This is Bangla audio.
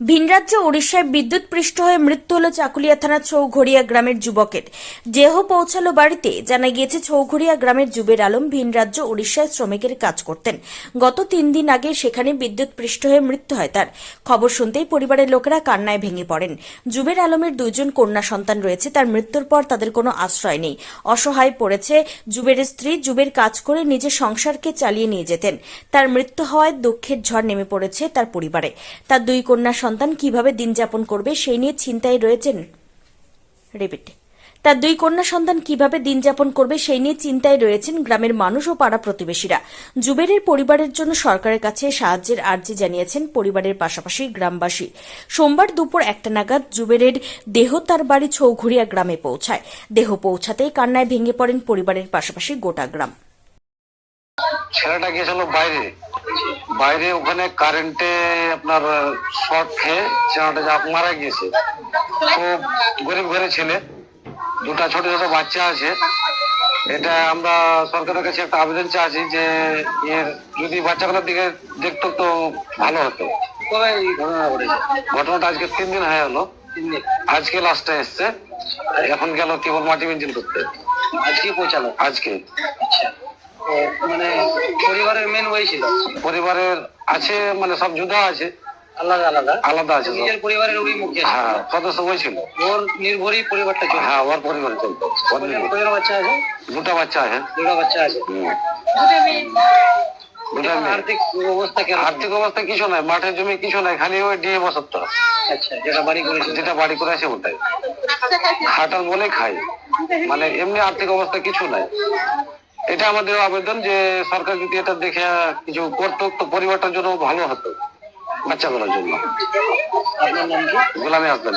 ভিনরাজ্য ওড়িশায় বিদ্যুৎ পৃষ্ঠ হয়ে মৃত্যু হল চাকুলিয়া থানার চৌঘড়িয়া গ্রামের যুবকের। দেহ পৌঁছালো বাড়িতে, জানা গিয়েছে চৌঘড়িয়া গ্রামের জুবের আলম ভিনরাজ্য ওড়িশায় শ্রমিকের কাজ করতেন। গত তিন দিন আগে সেখানে বিদ্যুৎ পৃষ্ঠ হয়ে মৃত্যু হয় তার। খবর শুনতেই পরিবারের লোকেরা কান্নায় ভেঙে পড়েন। জুবের আলমের দুইজন কন্যা সন্তান রয়েছে, তার মৃত্যুর পর তাদের কোনো আশ্রয় নেই। অসহায় পড়েছে জুবের স্ত্রী জুবের কাজ করে নিজের সংসারকে চালিয়ে নিয়ে যেতেন। তার মৃত্যু হওয়ায় দুঃখের ঝড় নেমে পড়েছে তার পরিবারে। তার দুই কন্যা সন্তান কীভাবে দিন যাপন করবে সেই নিয়ে চিন্তায় রয়েছেন রিপিট তার দুই কন্যা সন্তান কীভাবে দিন যাপন করবে সেই নিয়ে চিন্তায় রয়েছেন গ্রামের মানুষ ও পাড়া প্রতিবেশীরা। জুবেরের পরিবারের জন্য সরকারের কাছে সাহায্যের আর্জি জানিয়েছেন পরিবারের পাশাপাশি গ্রামবাসী। সোমবার দুপুর একটা নাগাদ জুবেরের দেহ তার বাড়ি চৌঘুরিয়া গ্রামে পৌঁছায়। দেহ পৌঁছাতেই কান্নায় ভেঙে পড়েন পরিবারের পাশাপাশি গোটা গ্রাম। ছেলেটা গিয়েছিল বাইরে। বাইরে ওখানে কারেন্টে আপনার শর্ট খেয়ে ছেলেটা যা মারা গিয়েছে। খুব গরিব ঘরের ছেলে। দুটা ছোট ছোট বাচ্চা আছে। এটা আমরা সরকারের কাছে একটা আবেদন চাইছি যে এর যদি বাচ্চাগুলোর দিকে দেখতো তো ভালো হতো। ঘটনা ঘটেছে। ঘটনাটা আজকে তিন দিন হয়ে দিন। আজকে লাস্টে এসছে। এখন গেল কেবল মাটি মেঞ্জিন করতে। আজকে পৌঁছালো। আজকে। মানে পরিবারের মেন ওই ছিল। পরিবারের আছে মানে সব জুদা আছে। আলাদা আলাদা। আলাদা আছে নিজের পরিবারের ওই মুখে হ্যাঁ সদস্য ওই ছিল। ওর নির্ভরই পরিবারটা চলে হ্যাঁ ওর পরিবারে চলতো। কজন বাচ্চা আছে? দুটা বাচ্চা আছে। দুটো বাচ্চা আছে। হুম। দুটা মেয়ে। আর্থিক অবস্থা আর্থিক অবস্থা কিছু নাই মাঠের জমি কিছু নাই খালি ওই ডিএ বসত। আচ্ছা যেটা বাড়ি করেছে। যেটা বাড়ি করে আছে ওটাই খাটাল বলে খাই মানে এমনি আর্থিক অবস্থা কিছু নাই। এটা আমাদের আবেদন যে সরকার যদি এটা দেখে কিছু করতো, তো পরিবারটার জন্য ভালো হতো বাচ্চাগুলোর জন্য। গোলামী আসবেন